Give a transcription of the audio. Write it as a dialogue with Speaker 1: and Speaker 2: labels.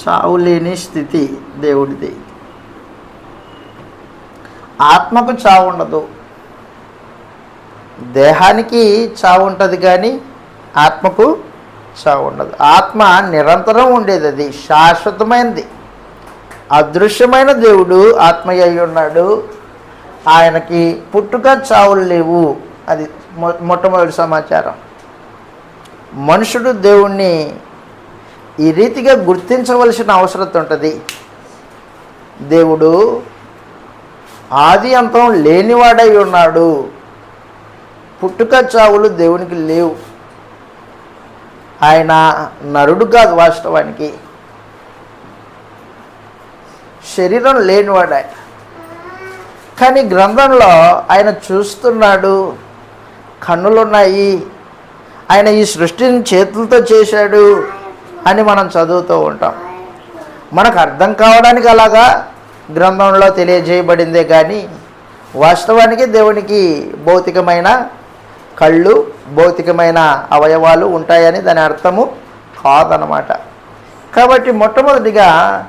Speaker 1: చావు లేని స్థితి దేవుడిది. ఆత్మకు చావు ఉండదు దేహానికి చావు ఉంటుంది కానీ ఆత్మకు చావు ఉండదు ఆత్మ నిరంతరం ఉండేది అది శాశ్వతమైనది అదృశ్యమైన దేవుడు ఆత్మయ్య అయి ఉన్నాడు ఆయనకి పుట్టుక చావులు లేవు. అది మొ మొట్టమొదటి సమాచారం. మనుషుడు దేవుణ్ణి ఈ రీతిగా గుర్తించవలసిన అవసరం ఉంటుంది. దేవుడు ఆది అంతం లేనివాడై ఉన్నాడు. పుట్టుక చావులు దేవునికి లేవు. ఆయన నరుడు కాదు వాస్తవానికి. శరీరం లేనివాడు. ఆయన కానీ గ్రంథంలో ఆయన చూస్తున్నాడు. కన్నులున్నాయి. ఆయన ఈ సృష్టిని చేతులతో చేశాడు. అని మనం చదువుతూ ఉంటాం. మనకు అర్థం కావడానికి అలాగా గ్రంథంలో తెలియజేయబడిందే కానీ వాస్తవానికి దేవునికి భౌతికమైన కళ్ళు భౌతికమైన అవయవాలు ఉంటాయని దాని అర్థము కాదనమాట కాబట్టి మొట్టమొదటిగా